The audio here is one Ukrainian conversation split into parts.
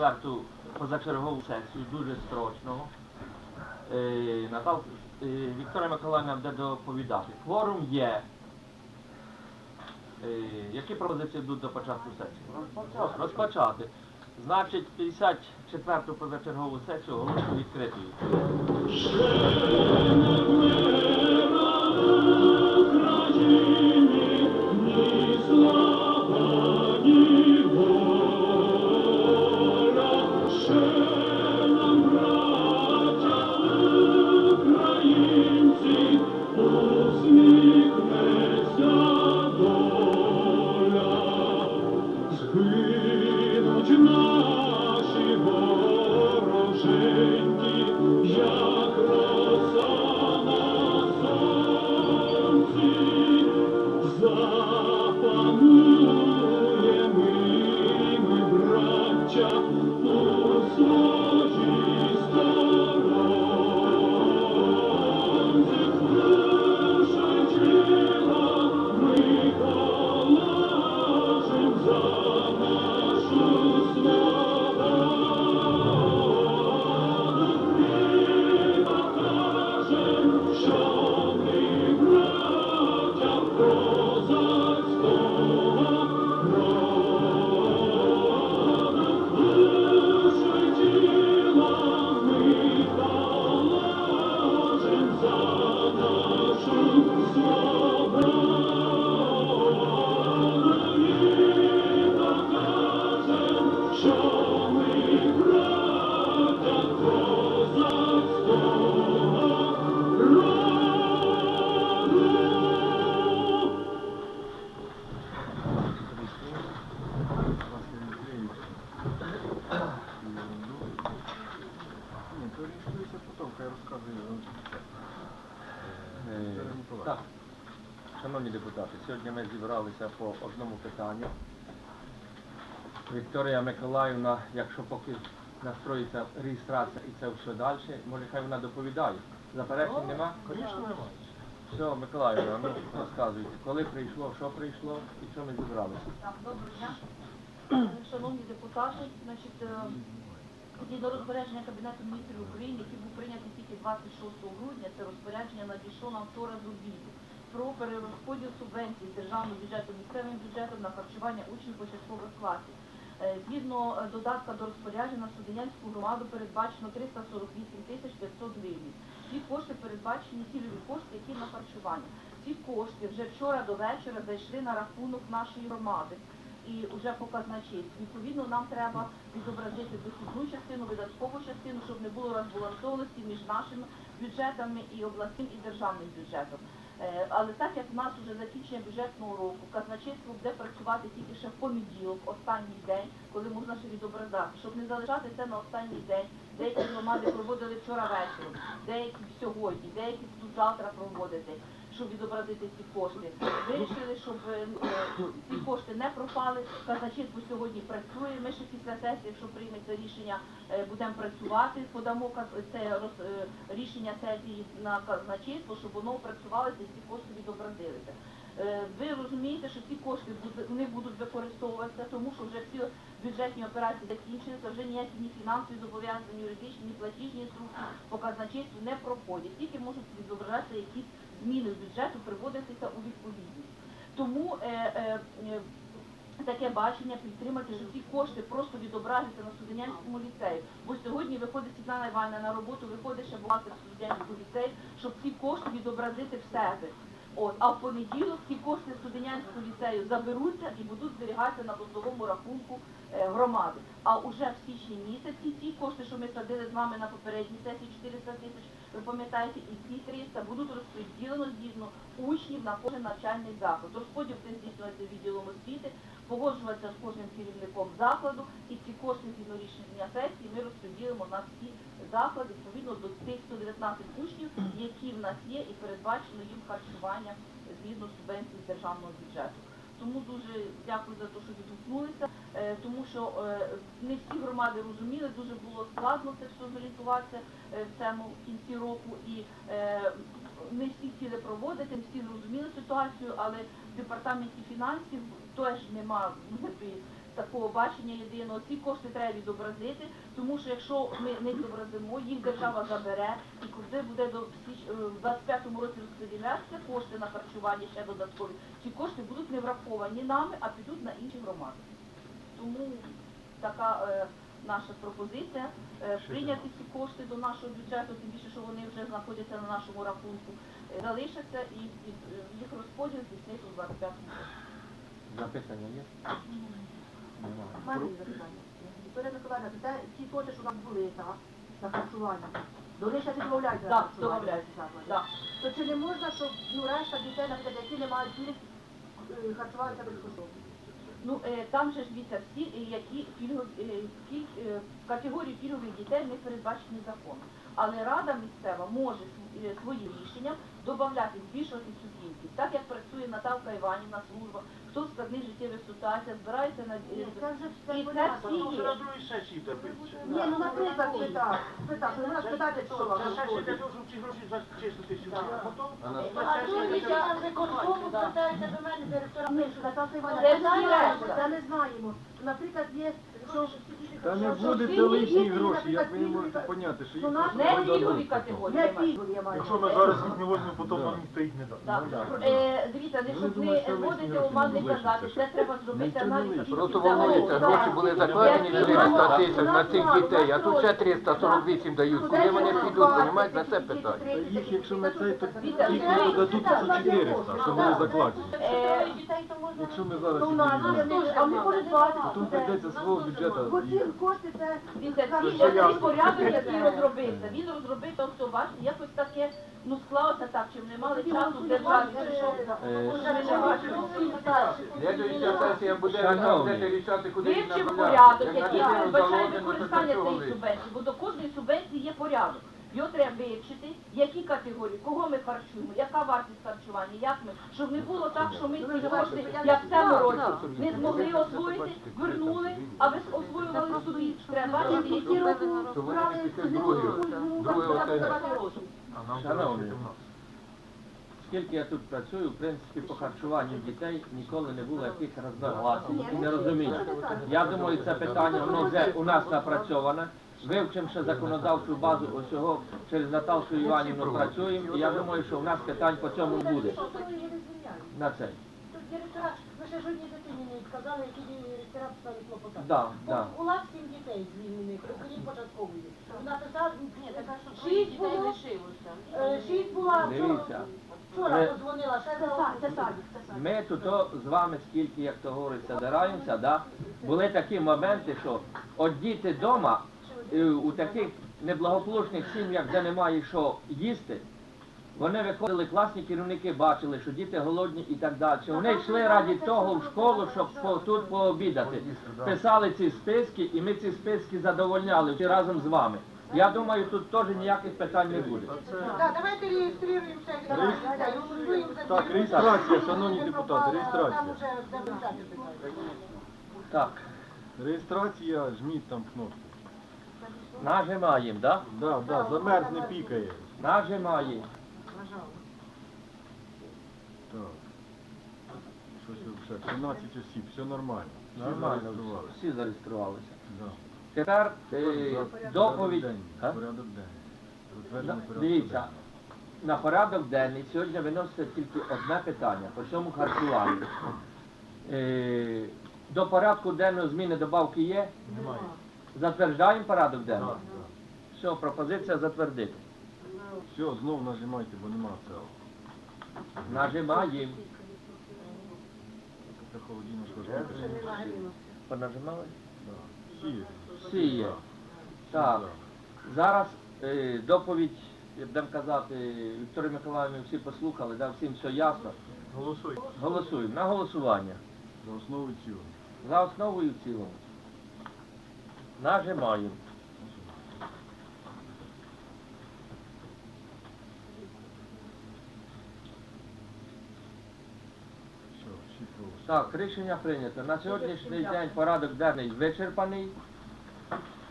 четверту позачергову сесію, дуже строчного. Е, Натал, е, Вікторія Миколаївна буде доповідати. Кворум є. Е, Які пропозиції йдуть до початку сесії? Розпочати. Розпочати. Значить, 54-ту позачергову сесію оголошую відкритою. Наші вороженьки, як шановні сьогодні ми зібралися по одному питанню. Вікторія Миколаївна, якщо поки настроїться реєстрація і це все далі, може хай вона доповідає. Заперечень нема? Звісно, немає. Все, Миколаївна, ну розказуйте, коли прийшло, що прийшло і що ми зібралися. Так, доброго дня. Шановні депутати, значить, е, згідно розпорядження Кабінету міністрів України, який був прийнятий тільки 26 грудня, це розпорядження надійшло нам вчора з обіду про перерозподіл субвенцій з державного бюджету місцевим бюджетом на харчування учнів початкових класів. Е, Згідно е, додатка до розпорядження на Суденянську громаду передбачено 348 тисяч 500 гривень. Ці кошти передбачені цільові кошти, які на харчування. Ці кошти вже вчора до вечора зайшли на рахунок нашої громади і вже по. Відповідно, нам треба відобразити дохідну частину, видаткову частину, щоб не було розбалансованості між нашими бюджетами і обласним і державним бюджетом. Е, Але так як в нас вже закінчення бюджетного року, казначейство буде працювати тільки ще в понеділок, останній день, коли можна ще відобразати, щоб не залишати це на останній день. Деякі громади проводили вчора вечором, деякі сьогодні, деякі тут завтра проводити, щоб відобразити ці кошти. Вирішили, щоб е, е, ці кошти не пропали. Казначейство сьогодні працює. Ми ще після сесії, якщо прийметься рішення, е, будемо працювати, подамо це рішення сесії на казначейство, щоб воно працювалося і ці кошти відобразилися. Ви розумієте, що ці кошти вони будуть використовуватися, тому що вже всі бюджетні операції закінчилися, вже ніякі ні фінансові зобов'язання, ні юридичні, ні платіжні інструкції по казначейству не проходять. Тільки можуть відображатися якісь зміни бюджету, приводитися у відповідність. Тому е, е, е, таке бачення підтримати, що ці кошти просто відображаться на студентському ліцеї. Бо сьогодні виходить Світлана Івановна на роботу, виходить ще бухгалтер студентського ліцею, щоб ці кошти відобразити в себе. От, а в понеділок ці кошти студентського ліцею заберуться і будуть зберігатися на поштовому рахунку громади. А уже в січні місяці ті кошти, що ми садили з вами на попередній сесії 400 тисяч, ви пам'ятаєте, і ці 300 будуть розподілено згідно учнів на кожен навчальний заклад. Розподіл це здійснюється відділом освіти, погоджуватися з кожним керівником закладу, і ці кошти згідно рішення сесії ми розподілимо на всі заклади відповідно до тих 119 учнів, які в нас є, і передбачено їм харчування згідно субвенцій з державного бюджету. Тому дуже дякую за те, що відгукнулися, е, тому що е, не всі громади розуміли, дуже було складно це все зорієнтуватися е, в цьому кінці року, і не всі хотіли проводити, не всі зрозуміли ситуацію, але в департаменті фінансів теж нема ну, такого бачення єдиного. Ці кошти треба відобразити, тому що якщо ми не відобразимо, їх держава забере, і куди буде до е, в 25-му році розподілятися кошти на харчування ще додаткові, ці кошти будуть не враховані нами, а підуть на інші громади. Тому така е, наша пропозиція е, прийняти ці кошти до нашого бюджету, тим більше, що вони вже знаходяться на нашому рахунку, е, залишаться і е, їх розподіл здійснити у 25-му році. Запитання є? У запитання. Вікторія Миколаївна, це ті точки, що у нас були, так, на харчування. До них ще відмовляють Так, домовляють. заклади. Так. То чи не можна, щоб ну, решта дітей, наприклад, які не мають пільг, е, харчувалися безкоштовно? Ну е, там же ж дивіться, всі, е, які пільгові е, піль- е, категорії пільгових дітей не передбачені законом. Але рада місцева може е, своїм рішенням додати, збільшувати цю. Так як працює Наталка Іванівна служба, хто в складних життєвих ситуаціях збирається на Ні, це все і це всі є. Ні, ну наприклад, спитав, спитав, що вона спитати, що Це вам сесія для виходить. того, щоб ці гроші зачистити сюди. А потім А на- на сесії Ні, що Наталка Іванівна, це не знаємо. Наприклад, є, що... Та не що буде всі лишні гроші, як ви не можете поняти, що Ну, їх просто Не категорії. Не пільгові, я маю. Якщо ми зараз їх не возьмемо, потім Да. нам ніхто їх не дасть. Так. Ну. Е, дивіться, не щоб не що лишні вводити гроші оманний не казати, це треба зробити аналіз. Просто волнується, гроші були закладені 400 тисяч на цих дітей, а тут ще 348 дають. Куди вони підуть, понімаєте, на це питання. Та їх, якщо на цей, то їх не додадуть по 400, що вони закладені. Е, Якщо ми зараз Ну, їх ну, а ми може прийдеться свого бюджету їх. Це... Що я- цей порядок, який розробився, він розробив, хто бачите, якось таке, ну склалося так, чи не мали часу бачимо. Слідуюча сесія буде будете рішати, куди їх Вивчив порядок, який передбачає використання цієї субвенції, бо до кожної субвенції є порядок. Його треба вивчити, які категорії, кого ми харчуємо, яка вартість харчування, як ми, щоб не було так, що ми ці кошти, як в цьому році, не змогли освоїти, вернули, а ви освоювали собі. Треба бачити, які роки брали ну, нам Шановні. Скільки я тут працюю, в принципі, по харчуванню дітей ніколи не було якихось розногласень і нерозумінь. Я думаю, це питання воно вже у нас напрацьоване. Вивчимо законодавчу базу усього через Наталку Іванівну працюємо, і я думаю, що у нас питань по цьому буде на це. Директора, ви ще жодній дитині не сказали, які директора писали клопотання. Да, да. У нас сім дітей звільнених, окрім початкової. Написав, ні, така що Шість було. було, е, шість була, вчора, вчора подзвонила, ще Це за садик, це садик. Ми тут з вами скільки, як то говориться, дираємося, да? були такі моменти, що от діти вдома у таких неблагополучних сім'ях, де немає що їсти, вони виходили, класні керівники бачили, що діти голодні і так далі. Вони йшли раді того в школу, щоб по, тут пообідати. Писали ці списки, і ми ці списки задовольняли всі разом з вами. Я думаю, тут теж ніяких питань не буде. Так, давайте реєструємося. Реєстр- Так, реєстрація, шановні депутати, реєстрація. Так, Реєстрація, жміть там кнопку. Нажимаємо, да? Да, да, замерзне пікає. Нажимаємо. Так. Щось ви 13 осіб, все нормально. Всі Нормально, зареєструвалися. всі зареєструвалися. Да. Тепер е, Порядок доповідь. денний, А? Порядок денний. На- порядок Дивіться, денний. на порядок денний сьогодні виноситься тільки одне питання по цьому харчуванню. Е, до порядку денного зміни добавки є? Немає. Затверджуємо порядок денний? Так, Все, пропозиція затвердити. Все, знов нажимайте, бо нема цього. Нажимаємо. Це холодильно ж Понажимали? Всі. Всі є. Так. Зараз е, доповідь, як будемо казати, Вікторія Миколаївна всі послухали, да, всім все ясно. Голосуй. Голосуємо. На голосування. За основу і цілу. За основу і в цілому. Проголосували. Так, рішення прийнято. На сьогоднішній день порядок денний вичерпаний.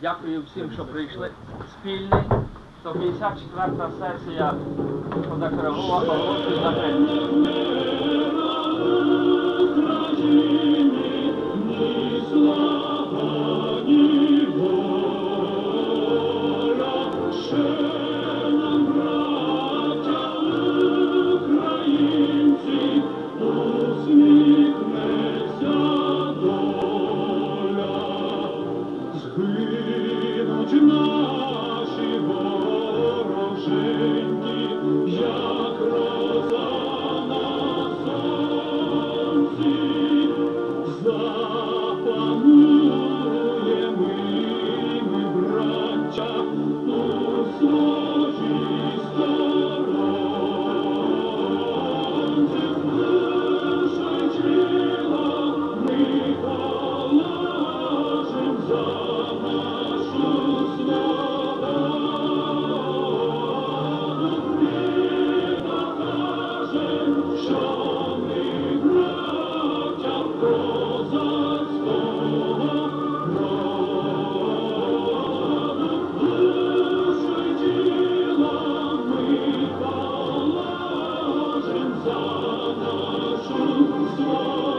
Дякую всім, що прийшли. Спільний. 154 сесія закритою. Lord.